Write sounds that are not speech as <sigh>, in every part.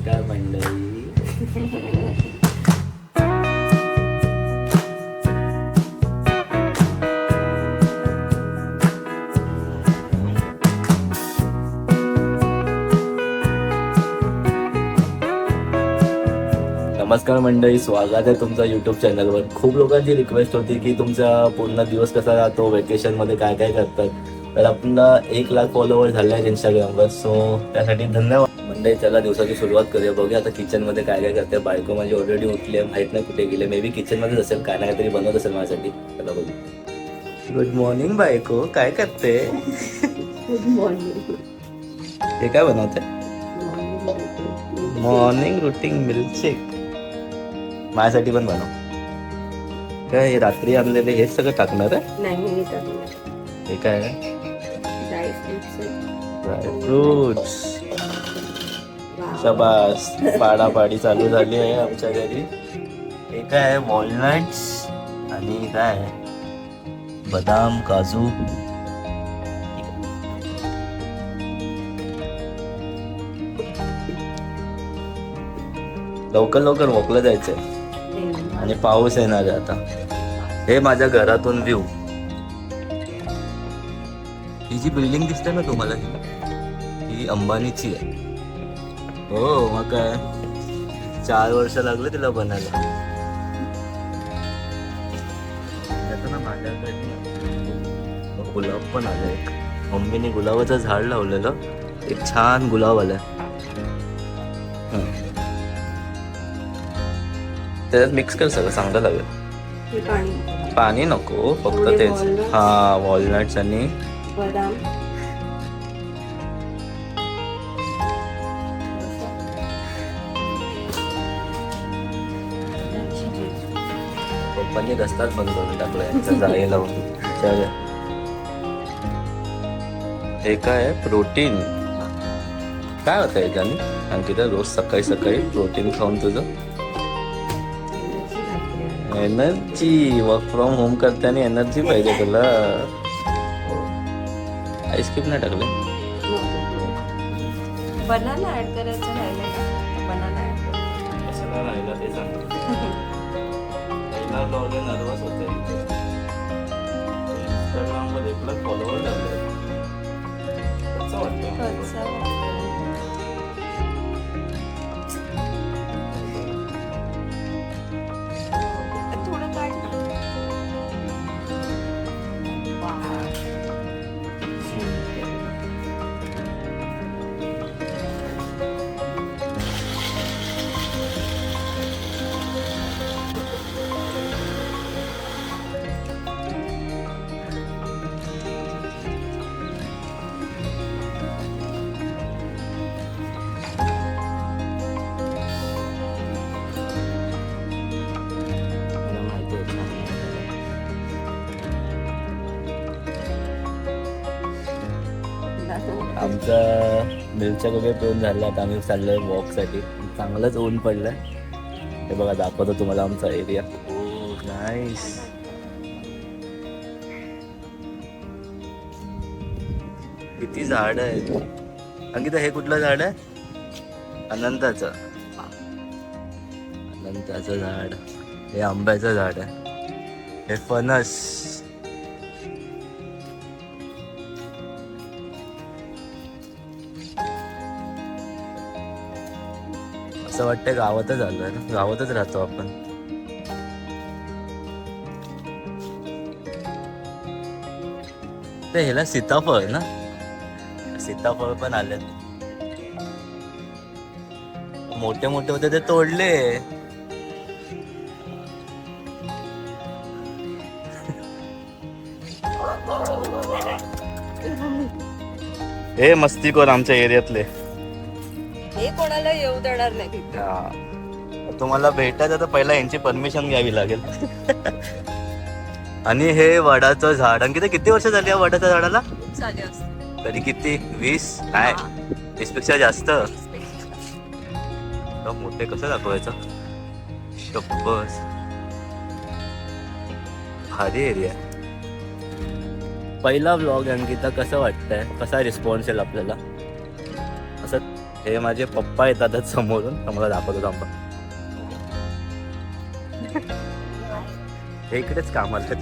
नमस्कार मंडळी. नमस्कार मंडळी स्वागत आहे तुमचा युट्यूब चॅनलवर खूप लोकांची रिक्वेस्ट होती की तुमचा पूर्ण दिवस कसा राहतो वेकेशनमध्ये काय काय करतात. तर आपला एक लाख फॉलोवर झाले आहेत इंस्टाग्रामवर सो त्यासाठी धन्यवाद. मंडळी चला दिवसाची सुरुवात करूया. बघूया आता किचनमध्ये काय काय करते. बायको माझी ऑलरेडी उठली आहे. माहीत नाही कुठे गेले मे बी किचन मध्येच असेल. काय ना काहीतरी बनवत असेल माझ्यासाठी. चला बघू. गुड मॉर्निंग बायको. काय करते? गुड मॉर्निंग हे काय बनवते? मॉर्निंग रुटीन मिल्कशेक माझ्यासाठी पण बनव. काय हे रात्री आणलेले हेच सगळं टाकणार आहे? नाही हे काय ड्रायफ्रुट्स शबास. पाडापाडी चालू झाली आहे आमच्या घरी. हे काय आहे वॉलनट्स आणि काय? आहे बदाम काजू. लवकर लवकर मोकलं जायचंय. आणि पाऊस येणार आहे आता. हे माझ्या घरातून व्ह्यू ही जी बिल्डिंग दिसते ना तुम्हाला ही अंबानीची आहे. हो मग काय? चार वर्ष लागले तिला बनायला. आता ना माझ्याकडे ना गुलाब पण आलाय मम्मीने गुलाबाचं झाड लावलेलं. एक छान गुलाब आलाय. हं. त्याच्यात मिक्स कर सगळं चांगलं लागेल. पाणी. पाणी नको फक्त तेच. हा वॉलनट्स आणि बदाम. पप्पांनी रस्ताच बंद करून टाकला यांचं जाळे लावून. हे काय आहे? प्रोटीन. काय होतं याच्याने अंकिता रोज सकाळी सकाळी प्रोटीन खाऊन तुझं? एनर्जी वर्क फ्रॉम होम करताना एनर्जी पाहिजे तुला. आईस्क्रीम नाही टाकले? बनाना ऍड करायचं राहिलं बनाना ऍड कशाला राहिला ते सांग <laughs> पहिला ब्लॉग नर्वस होते इंस्टाग्राममध्ये प्लस फॉलोवर झाले कसं वाटतं. हो, आमचा मिरच्या वगैरे पिऊन झालं आता आम्ही चाललोय वॉकसाठी चांगलंच ऊन पडलंय. हे बघा दाखवतो तुम्हाला आमचा एरिया नाईस oh, किती झाड आहेत. अंकिता हे कुठलं झाड आहे? अनंताचं. अनंताचं झाड. हे आंब्याचं झाड आहे. हे फणस. असं वाटतं गावातच आलो ना. गावातच राहतो आपण. ते ह्याला सीताफळ ना? सीताफळ पण आलेत. मोठे मोठे होते ते तोडले. हे मस्तीखोर आमच्या एरियातले. हे कोणाला येऊ देणार नाही? तिथे हा. तुम्हाला भेटायचं तर पहिला यांची परमिशन घ्यावी लागेल. आणि हे वडाचं झाड आणि किती किती वर्ष झाली या वडाच्या झाडाला? चालेल असते तरी किती? वीस? काय? वीसपेक्षा जास्त? मोठे कसं दाखवायचं? शप्पस भारी एरिया पहिला ब्लॉग अंकिता कसं वाटतंय? कसा रिस्पॉन्स येईल आपल्याला? असं हे माझे पप्पा येतातच समोरून मला दाखवतो थांबा. हे इकडेच कामाला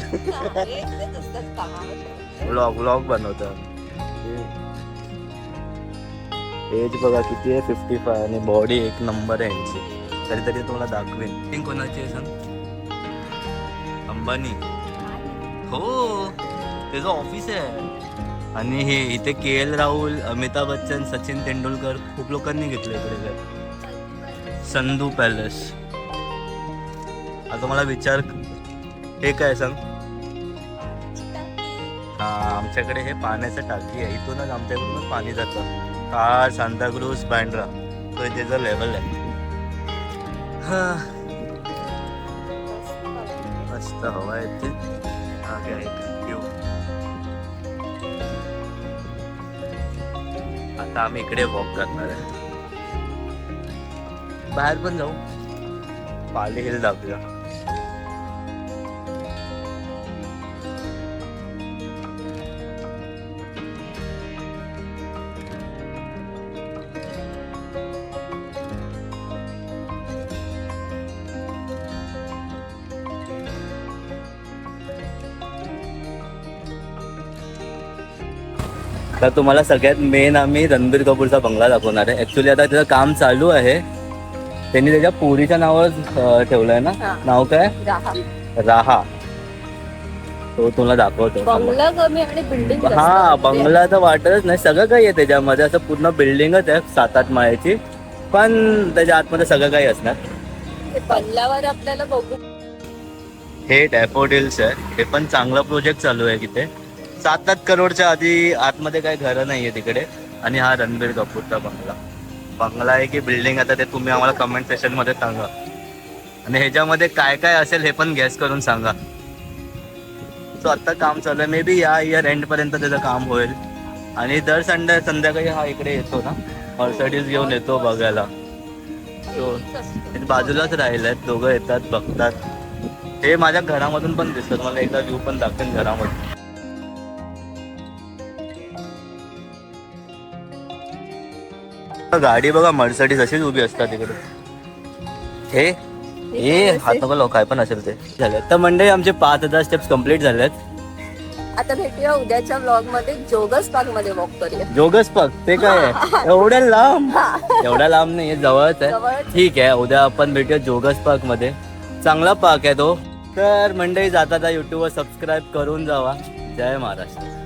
ब्लॉग ब्लॉग बनवतो एज बघा किती आहे? फिफ्टी फाय आणि बॉडी एक नंबर आहे यांची. तरी तरी तुम्हाला दाखवेन. कोणाची आहे सांग? अंबानी. हो त्याचं ऑफिस आहे. आणि हे इथे के एल राहुल अमिताभ बच्चन सचिन तेंडुलकर खूप लोकांनी घेतलं इकडे संधू पॅलेस. आता मला विचार हे काय सांग? हा आमच्याकडे हे पाण्याचं टाकी आहे. इथूनच आमच्याकडून पाणी जातं. का सांताक्रूज बँड्रा तो त्याचा लेवल आहे. हा. मस्त हवा येते आता आम्ही इकडे वॉक करणार आहे. बाहेर पण जाऊ. पाली हिल दाखवूया तर तुम्हाला सगळ्यात मेन आम्ही रणबीर कपूरचा बंगला दाखवणार आहे. ऍक्च्युली आता त्याचं काम चालू आहे. त्यांनी त्याच्या पोरीच्या नावावर अं, ठेवलंय ना. नाव काय? राहा. तो तुला दाखवतो. हा बंगला तर वाटतच नाही. सगळं काही आहे त्याच्यामध्ये. असं पूर्ण बिल्डिंगच आहे. सात आठ माळ्याची. पण त्याच्या आतमध्ये सगळं काही असणार. बंगल्यावर आपल्याला बघू. हे डॅफोडिल्स आहे हे पण चांगला प्रोजेक्ट चालू आहे तिथे. सात आठ करोडच्या आधी आतमध्ये काही घरं नाहीये तिकडे. आणि हा रणबीर कपूरचा बंगला. बंगला आहे की बिल्डिंग आता ते तुम्ही आम्हाला कमेंट सेशनमध्ये सांगा. आणि ह्याच्यामध्ये काय काय असेल हे पण गॅस करून सांगा. सो आता काम चालू आहे. मे बी या इयर एंड पर्यंत त्याचं काम होईल. आणि दर संडे संध्याकाळी हा इकडे येतो ना. मर्सडीज घेऊन येतो बघायला. ते बाजूलाच राहिले आहेत दोघं येतात बघतात. हे माझ्या घरामधून पण दिसतात. मला एकदा व्ह्यू पण दाखवेन घरामधून. गाडी बघा मर्सडीज अशीच उभी असतात तिकडे हे हे हात नको काय पण असेल ते. झाले. तर मंडळी आमचे पाच हजार स्टेप्स कंप्लीट झालेत. आता भेटूया उद्याच्या व्लॉगमध्ये जोगस पार्कमध्ये वॉक करूया. जोगस पग ते काय आहे? एवढ्या लांब? एवढ्या लांब नाही जवळच आहे. ठीक आहे उद्या आपण भेटूया जोगस पार्कमध्ये. चांगला पार्क आहे तो. तर मंडळी जाता युट्यूबवर सबस्क्राईब करून जावा. जय महाराष्ट्र.